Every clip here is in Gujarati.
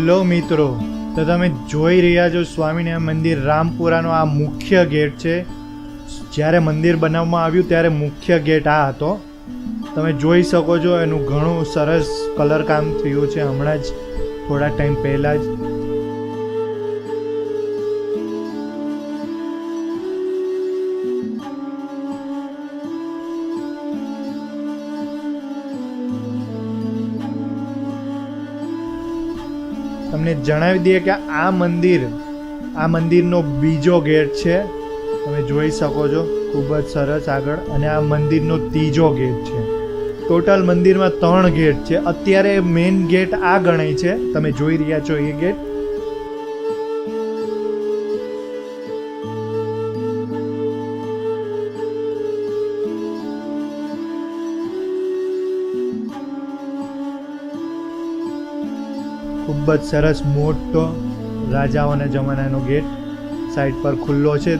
હેલો મિત્રો, તો તમે જોઈ રહ્યા છો સ્વામિનારાયણ મંદિર રામપુરાનો આ મુખ્ય ગેટ છે. જ્યારે મંદિર બનાવવામાં આવ્યું ત્યારે મુખ્ય ગેટ આ હતો. તમે જોઈ શકો છો એનું ઘણું સરસ કલર કામ થયું છે. હમણાં જ થોડા ટાઈમ પહેલાં જ તમને જણાવી દઈએ કે આ મંદિર, આ મંદિરનો બીજો ગેટ છે. તમે જોઈ શકો છો, ખૂબ જ સરસ આગળ. અને આ મંદિરનો ત્રીજો ગેટ છે. ટોટલ મંદિરમાં ત્રણ ગેટ છે. અત્યારે મેઇન ગેટ આ ગણાય છે. તમે જોઈ રહ્યા છો એ ગેટ ખૂબ જ સરસ મોટો રાજાઓના જમાનાનો ગેટ સાઈડ પર ખુલ્લો છે.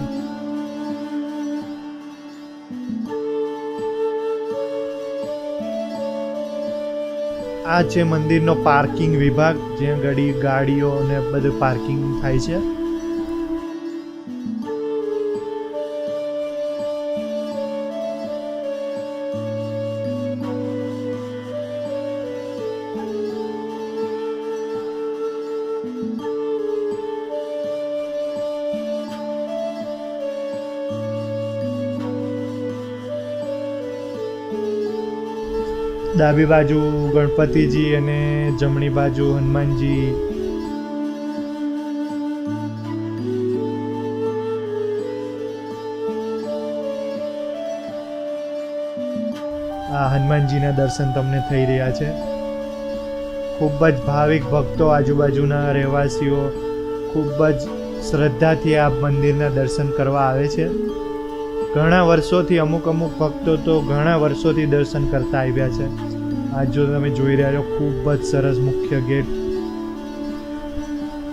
આ છે મંદિરનો પાર્કિંગ વિભાગ, જ્યાં ઘડી ગાડીઓ ને બધું પાર્કિંગ થાય છે. ડાબી બાજુ ગણપતિજી અને જમણી બાજુ હનુમાનજી. આ હનુમાનજીના દર્શન તમને થઈ રહ્યા છે. ખૂબ જ ભાવિક ભક્તો આજુબાજુના રહેવાસીઓ ખૂબ જ શ્રદ્ધાથી આ મંદિરના દર્શન કરવા આવે છે. ઘણા વર્ષોથી અમુક અમુક ભક્તો તો ઘણા વર્ષોથી દર્શન કરતા આવ્યા છે. આજ જો તમે જોઈ રહ્યા છો, ખૂબ જ સરસ મુખ્ય ગેટ.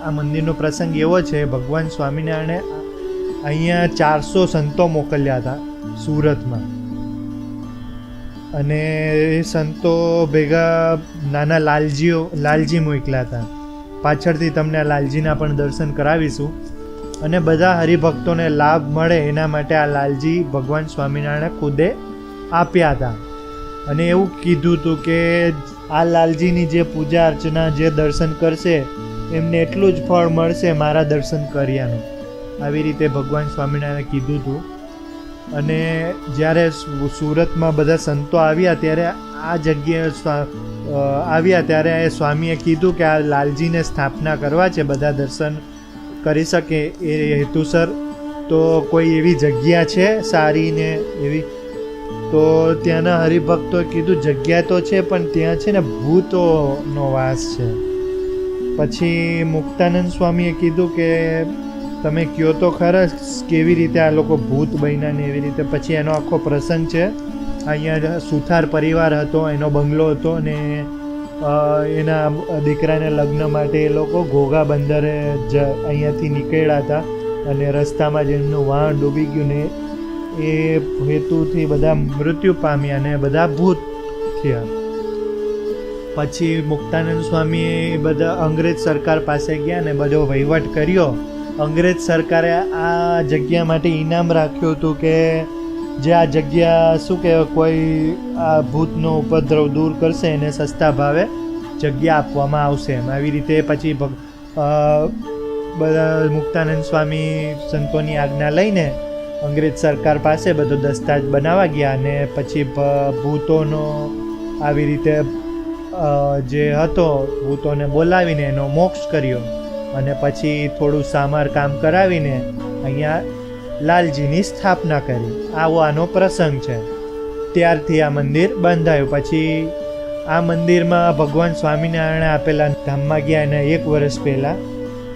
આ મંદિરનો પ્રસંગ એવો છે, ભગવાન સ્વામિનારાયણે અહીંયા ચારસો સંતો મોકલ્યા હતા સુરતમાં. અને એ સંતો ભેગા નાના લાલજીઓ, લાલજી મોકલ્યા હતા. પાછળથી તમને લાલજીના પણ દર્શન કરાવીશું. અને બધા હરિભક્તોને લાભ મળે એના માટે આ લાલજી ભગવાન સ્વામિનારાયણે ખુદે આપ્યા હતા. અને એવું કીધું હતું કે આ લાલજીની જે પૂજા અર્ચના જે દર્શન કરશે, એમને એટલું જ ફળ મળશે મારા દર્શન કર્યાનું. આવી રીતે ભગવાન સ્વામિનારાયણે કીધું હતું અને જ્યારે સુરતમાં બધા સંતો આવ્યા ત્યારે આ જગ્યાએ આવ્યા ત્યારે એ સ્વામીએ કીધું કે આ લાલજીને સ્થાપના કરવા છે, બધા દર્શન કરી શકે એ હેતુસર તો કોઈ એવી જગ્યા છે સારી ને એવી? તો ત્યાંના હરિભક્તોએ કીધું, જગ્યા તો છે, પણ ત્યાં છે ને ભૂતોનો વાસ છે. પછી મુક્તાનંદ સ્વામીએ કીધું કે, તમે કયો તો ખરા, કેવી રીતે આ લોકો ભૂત બન્યા ને એવી રીતે? પછી એનો આખો પ્રસંગ છે. અહીંયા સુથાર પરિવાર હતો, એનો બંગલો હતો ને એના દીકરાને લગ્ન માટે એ લોકો ઘોઘા બંદરે જ અહીંયાથી નીકળ્યા હતા અને રસ્તામાં જ એમનું વાહન ડૂબી ગયું ને એ હેતુથી બધા મૃત્યુ પામ્યા અને બધા ભૂત થયા. પછી મુક્તાનંદ સ્વામીએ એ બધા અંગ્રેજ સરકાર પાસે ગયા ને બધો વહીવટ કર્યો. અંગ્રેજ સરકારે આ જગ્યા માટે ઇનામ રાખ્યું હતું કે જે આ જગ્યા શું કહેવાય, કોઈ આ ભૂતનો ઉપદ્રવ દૂર કરશે એને સસ્તા ભાવે જગ્યા આપવામાં આવશે એમ. આવી રીતે પછી બધા મુક્તાનંદ સ્વામી સંતોની આજ્ઞા લઈને અંગ્રેજ સરકાર પાસે બધો દસ્તાવેજ બનાવવા ગયા અને પછી ભૂતોનો આવી રીતે જે હતો ભૂતોને બોલાવીને એનો મોક્ષ કર્યો. અને પછી થોડું સામાર કામ કરાવીને અહીંયા લાલજીની સ્થાપના કરી. આવો આનો પ્રસંગ છે. ત્યારથી આ મંદિર બંધાયું. પછી આ મંદિરમાં ભગવાન સ્વામિનારાયણે આપેલા ધામમાં ગયા એના એક વર્ષ પહેલાં.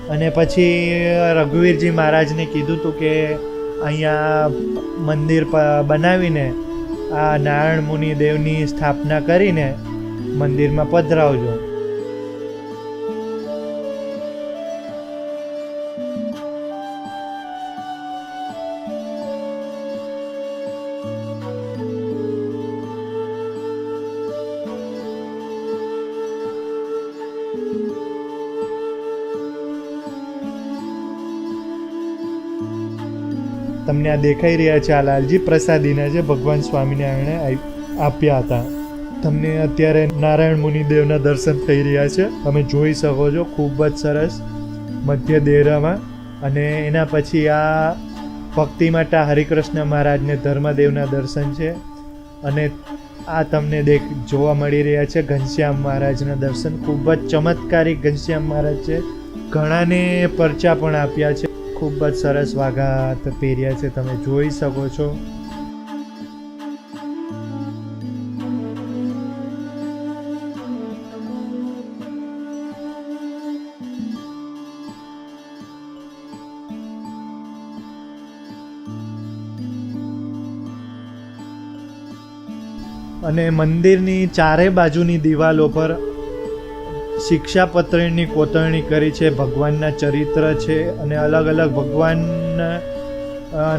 અને પછી રઘુવીરજી મહારાજને કીધું હતું કે અહીંયા મંદિર બનાવીને આ નારાયણ મુનિ દેવની સ્થાપના કરીને મંદિરમાં પધરાવજો. તમને આ દેખાઈ રહ્યા છે, આ લાલજી પ્રસાદીના જે ભગવાન સ્વામિનારાયણે આપ્યા હતા. તમને અત્યારે નારાયણ મુનિદેવના દર્શન થઈ રહ્યા છે. તમે જોઈ શકો છો, ખૂબ જ સરસ મધ્ય દેરામાં અને એના પછી આ ભક્તિ માટે હરિકૃષ્ણ મહારાજને ધર્મદેવના દર્શન છે. અને આ તમને દેખ, જોવા મળી રહ્યા છે, ઘનશ્યામ મહારાજના દર્શન. ખૂબ જ ચમત્કારિક ઘનશ્યામ મહારાજ છે. ઘણાને પરચા પણ આપ્યા છે. ખૂબ જ સરસ વાઘાત પહેર્યા છે, તમે જોઈ શકો છો. અને મંદિરની ચારે બાજુની દિવાલો પર શિક્ષાપત્રની કોતરણી કરી છે. ભગવાનના ચરિત્ર છે અને અલગ અલગ ભગવાનના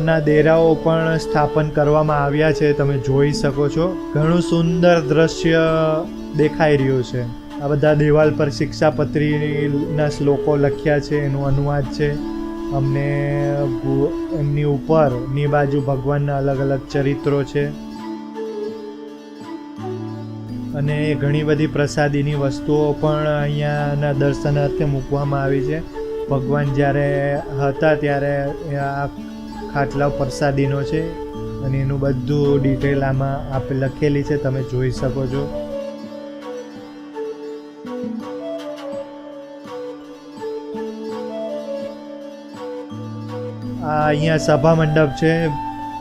ના દેરાઓ પણ સ્થાપન કરવામાં આવ્યા છે. તમે જોઈ શકો છો. ઘણું સુંદર દ્રશ્ય દેખાઈ રહ્યું છે. આ બધા દિવાલ પર શિક્ષાપત્રીના શ્લોકો લખ્યા છે. એનું અનુવાદ છે. અમને એમની ઉપરની બાજુ ભગવાનના અલગ અલગ ચરિત્રો છે. અને ઘણી બધી પ્રસાદીની વસ્તુઓ પણ અહીંયાના દર્શનાર્થે મૂકવામાં આવી છે. ભગવાન જ્યારે હતા ત્યારે આ ખાટલા પ્રસાદીનો છે અને એનું બધું ડિટેલ આમાં આપે લખેલી છે, તમે જોઈ શકો છો. આ અહીંયા સભા મંડપ છે.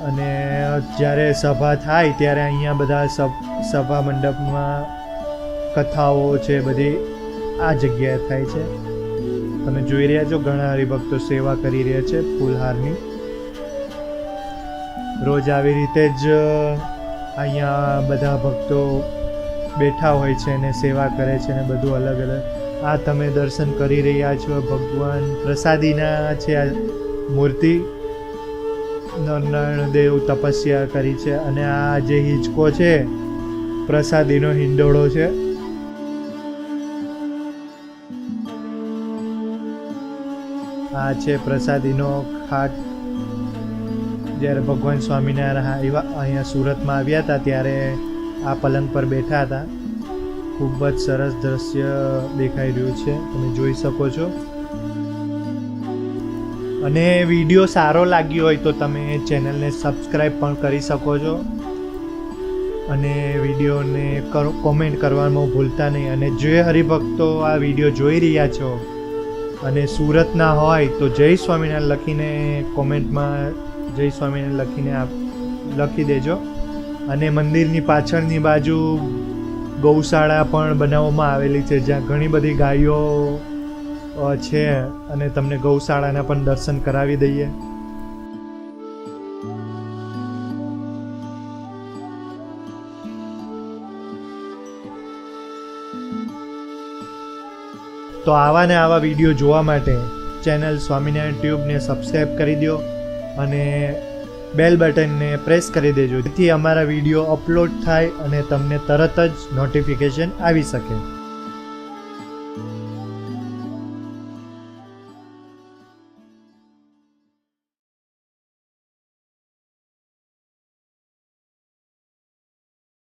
અને જ્યારે સભા થાય ત્યારે અહીંયા બધા સભ- મંડપમાં કથાઓ છે, બધી આ જગ્યાએ થાય છે. તમે જોઈ રહ્યા છો, ઘણા હરિભક્તો સેવા કરી રહ્યા છે ફૂલહારની. રોજ આવી રીતે જ અહીંયા બધા ભક્તો બેઠા હોય છે અને સેવા કરે છે ને બધું અલગ અલગ. આ તમે દર્શન કરી રહ્યા છો, ભગવાન પ્રસાદીના છે આ મૂર્તિ. નારાયણ દેવ તપસ્યા કરી છે અને આ જે હિંચકો છે, પ્રસાદીનો હિંડોળો છે. આ છે પ્રસાદીનો ખાટ. જ્યારે ભગવાન સ્વામિનારાયણ આવ્યા અહીંયા સુરતમાં આવ્યા હતા, ત્યારે આ પલંગ પર બેઠા હતા. ખૂબ જ સરસ દ્રશ્ય દેખાઈ રહ્યું છે. તમે જોઈ શકો છો. અને વીડિયો સારો લાગ્યો હોય તો તમે ચેનલને સબસ્ક્રાઈબ પણ કરી શકો છો. અને વિડીયોને કોમેન્ટ કરવામાં ભૂલતા નહીં. અને જે હરિભક્તો આ વીડિયો જોઈ રહ્યા છો અને સુરતના હોય તો જય સ્વામિનારાયણ લખીને કોમેન્ટમાં જય સ્વામિનારાયણ લખીને આપ, લખી દેજો. અને મંદિરની પાછળની બાજુ ગૌશાળા પણ બનાવવામાં આવેલી છે. જ્યાં ઘણી બધી ગાયો છે અને તમને ગૌશાળાના પણ દર્શન કરાવી દઈએ. તો આવા ને આવા વીડિયો જોવા માટે ચેનલ સ્વામિનારાયણ ટ્યુબને સબસ્ક્રાઈબ કરી દો અને બેલ બટનને પ્રેસ કરી દેજો જેથી અમારા વીડિયો અપલોડ થાય અને તમને તરત જ નોટિફિકેશન આવી શકે.